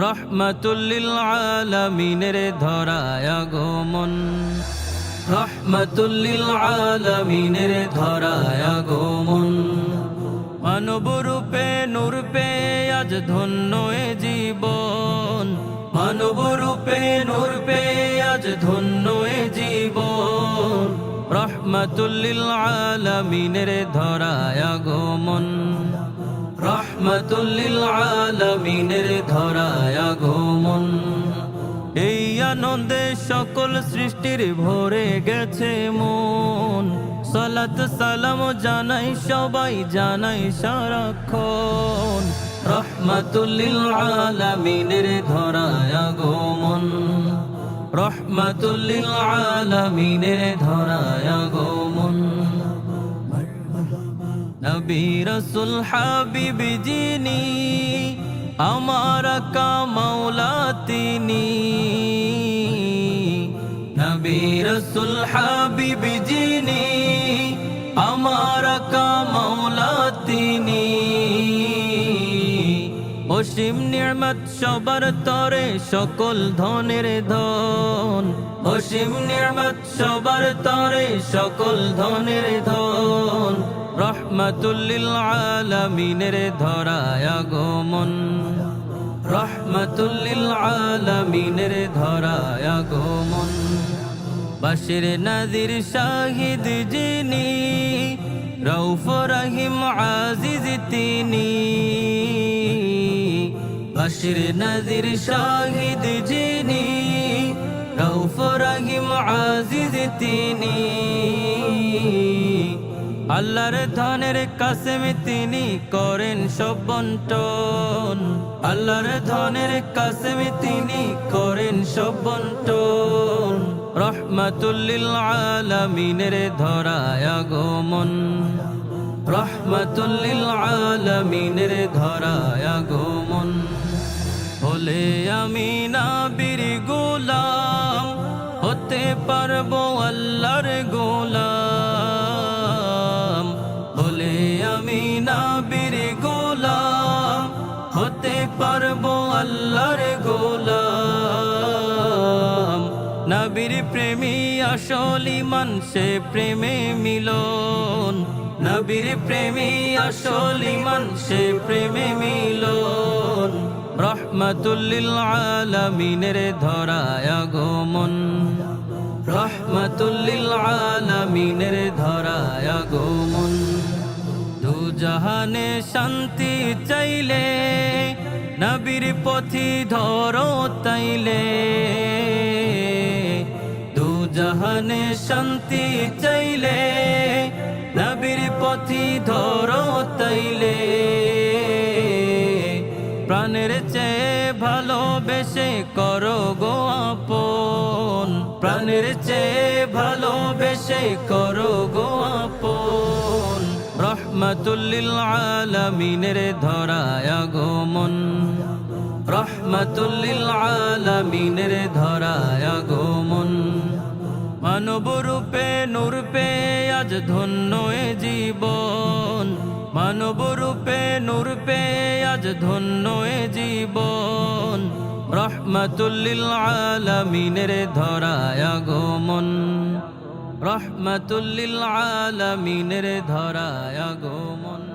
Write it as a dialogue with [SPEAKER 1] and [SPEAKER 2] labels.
[SPEAKER 1] রহমতুল্লিল আলমিনের ধরায় আগমন। রহমতুল্লিল আলমিনের ধরায় আগমন। মানব রূপে নূর পে আজ ধন্য এ জীবন। মানব রূপে নূর পে আজ ধন্য এ জীবন। রহমতুল্লিল আলমিনের ধরায় আগমন। রহমতুল্লিল আলমিনের ধরায় আগমন। এই আনন্দে সকল সৃষ্টির ভরে গেছে মন। সালাত সালাম জানাই, সবাই জানাই সারাক্ষণ। রহমতুল্লিল আলমিনের ধরায় আগমন। রহমতুল্লিল আলমিনের ধরায় আগমন। নবী রসুল হাবিব আমার কা মৌলা তিনি নবী রসুল হাবিব যিনি আমার তিনি অসীম নির্মত সবার তরে সকল ধনের ধন। অসীম নির্মত সবার তরে সকল ধনের ধন। রহমতুল্লিল আলমিনের ধরায় আগমন। রহমতুল্লিল আলমিনের ধরায় আগমন। বাসির নদীর শাহিদ যিনি রৌফ রহিম আজিজ তিনি। বাসির নদীর শাহিদ যিনি রৌফ রহিম আজিজ তিনি। আল্লাহর ধনের কাসেম তিনি করেন সব বন্টন। আল্লাহর ধনের কাসেম তিনি করেন সব বন্টন। রহমতুল্লিল আলমিনের ধরায় আগমন। রহমতুল্লিল আলমিনের ধরায় আগমন। হলে আমি নাবির গোলাম হতে পারব আল্লাহর গোলাম পারব আল্লাহর গোলাম। নবীর প্রেমী আসলি সে প্রেমে মিলন। নবীর প্রেমী আসলি সে প্রেমে মিলন। রহমতুল্লিল আলমিনের ধরায় আগমন। রহমতুল্লিল আলমিনের ধরায় আগমন। দু জাহানে শান্তি চাইলে নবীর পথি ধরো তাইলে। দু জাহানে শান্তি চাইলে। নবীর পথি ধরো তাইলে। প্রাণের চেয়ে ভালোবেসে করো গো আপন। প্রাণের চেয়ে ভালোবেসে করো গো আপন। রহমতুল্লিল আলমিনের ধরায় আগমন। রহমতুল্লিল আলমিনের ধরায় আগমন। মানব রূপে, নূর পে আজ ধন্য এ জীবন। মানব রূপে, নূর পে আজ ধন্য এ জীবন। রহমতুল্লিল আলমিনের ধরায় আগমন। রহমতুল্লিল আলমিনের ধরায় আগমন।